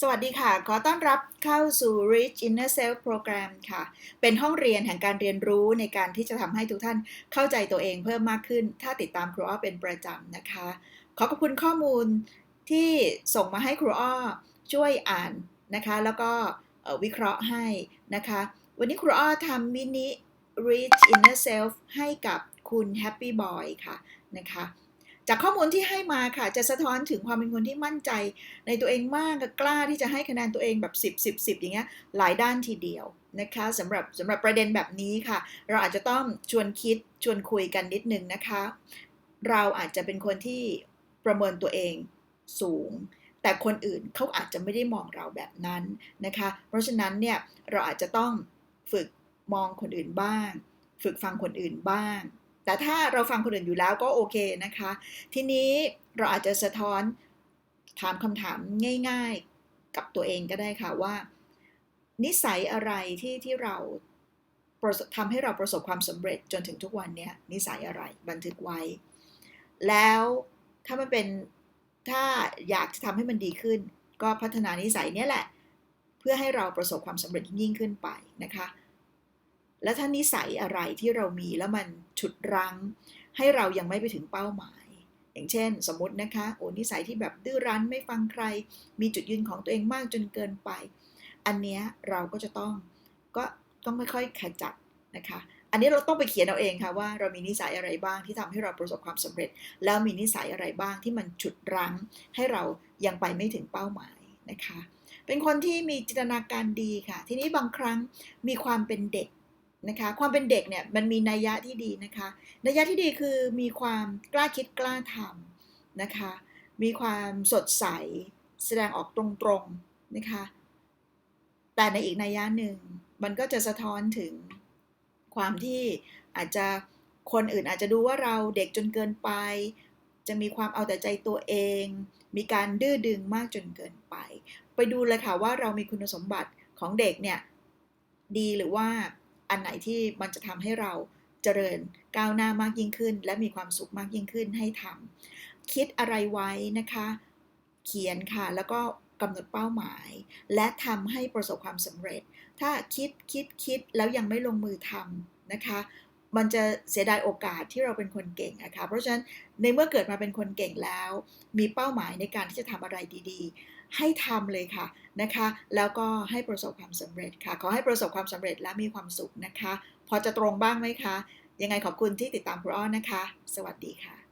สวัสดีค่ะ ขอต้อนรับเข้าสู่ Rich Inner Self Program ค่ะ เป็นห้องเรียนแห่งการเรียนรู้ในการที่จะทำให้ทุกท่านเข้าใจตัวเองเพิ่มมากขึ้น ถ้าติดตามครูอ้อเป็นประจำนะคะ ขอขอบคุณข้อมูลที่ส่งมาให้ครูอ้อช่วยอ่านนะคะ แล้วก็วิเคราะห์ให้นะคะ วันนี้ครูอ้อทำมินิ Rich Inner Self ให้กับคุณ Happy Boy ค่ะนะคะ จากข้อมูลที่ให้มาค่ะ จะสะท้อนถึงความเป็นคนที่มั่นใจ ในตัวเองมากกล้าที่จะให้คะแนนตัวเองแบบ 10 10 10 อย่างเงี้ยหลายด้านทีเดียวนะคะสำหรับสำหรับประเด็นแบบนี้ค่ะ เราอาจจะต้องชวนคิดชวนคุยกันนิดนึงนะคะ เราอาจจะเป็นคนที่ประเมินตัวเองสูง แต่คนอื่นเขาอาจจะไม่ได้มองเราแบบนั้นนะคะ เพราะฉะนั้นเนี่ยเราอาจจะต้องฝึกมองคนอื่นบ้าง ฝึกฟังคนอื่นบ้าง แต่ถ้าเราฟังคนอื่นอยู่แล้วก็โอเคนะคะ ทีนี้เราอาจจะสะท้อนถามคำถามง่าย ๆกับตัวเองก็ได้ค่ะว่า นิสัยอะไรที่ที่เราทำให้เราประสบความสำเร็จจนถึงทุกวันนี้นิสัยอะไรบันทึกไว้ แล้วถ้ามันเป็นถ้าอยากจะทำให้มันดีขึ้น ก็พัฒนานิสัยนี้แหละ เพื่อให้เราประสบความสำเร็จยิ่งขึ้นไปนะคะ และถ้านิสัยอะไรที่เรามีแล้วมันฉุดรั้ง ให้เรายังไม่ไปถึงเป้าหมาย อย่างเช่น สมมตินะคะโอ้นิสัยที่แบบดื้อรั้นไม่ฟังใคร มีจุดยืนของตัวเองมากจนเกินไป อันเนี้ยเราก็จะต้องก็ต้องค่อยๆขจัดนะคะ อันนี้เราต้องไปเขียนเอาเองค่ะว่าเรามีนิสัยอะไรบ้างที่ทำให้เราประสบความสำเร็จ แล้วมีนิสัยอะไรบ้างที่มันฉุดรั้ง ให้เรายังไปไม่ถึงเป้าหมายนะคะ เป็นคนที่มีจินตนาการดีค่ะ ทีนี้บางครั้งมีความเป็นเด็ก นะคะความเป็นเด็กเนี่ยมันมีนัยยะที่ดีนะคะนัยยะที่ดีคือมีความกล้าคิดกล้าทำนะคะมีความสดใสแสดงออกตรงๆนะคะแต่ในอีกนัยยะหนึ่งมันก็จะสะท้อนถึงความที่อาจจะคนอื่นอาจจะดูว่าเราเด็กจนเกินไป จะมีความเอาแต่ใจตัวเอง มีการดื้อดึงมากจนเกินไป ไปดูเลยค่ะว่าเรามีคุณสมบัติของเด็กเนี่ยดีหรือว่า อันไหนที่มันจะทำให้เราเจริญก้าวหน้ามากยิ่งขึ้น และมีความสุขมากยิ่งขึ้นให้ทำคิดอะไรไว้นะคะ เขียนค่ะแล้วก็กำหนดเป้าหมาย และทำให้ประสบความสำเร็จ ถ้าคิดคิดคิดแล้วยังไม่ลงมือทำนะคะ มันจะเสียดายโอกาสที่เราเป็นคนเก่งนะคะเพราะฉะนั้นในเมื่อเกิดมาเป็นคนเก่งแล้ว มีเป้าหมายในการที่จะทำอะไรดีๆ ให้ทำเลยค่ะนะคะ แล้วก็ให้ประสบความสำเร็จค่ะ ขอให้ประสบความสำเร็จและมีความสุขนะคะ พอจะตรงบ้างไหมคะ ยังไงขอบคุณที่ติดตามครูอ้อนนะคะ สวัสดีค่ะ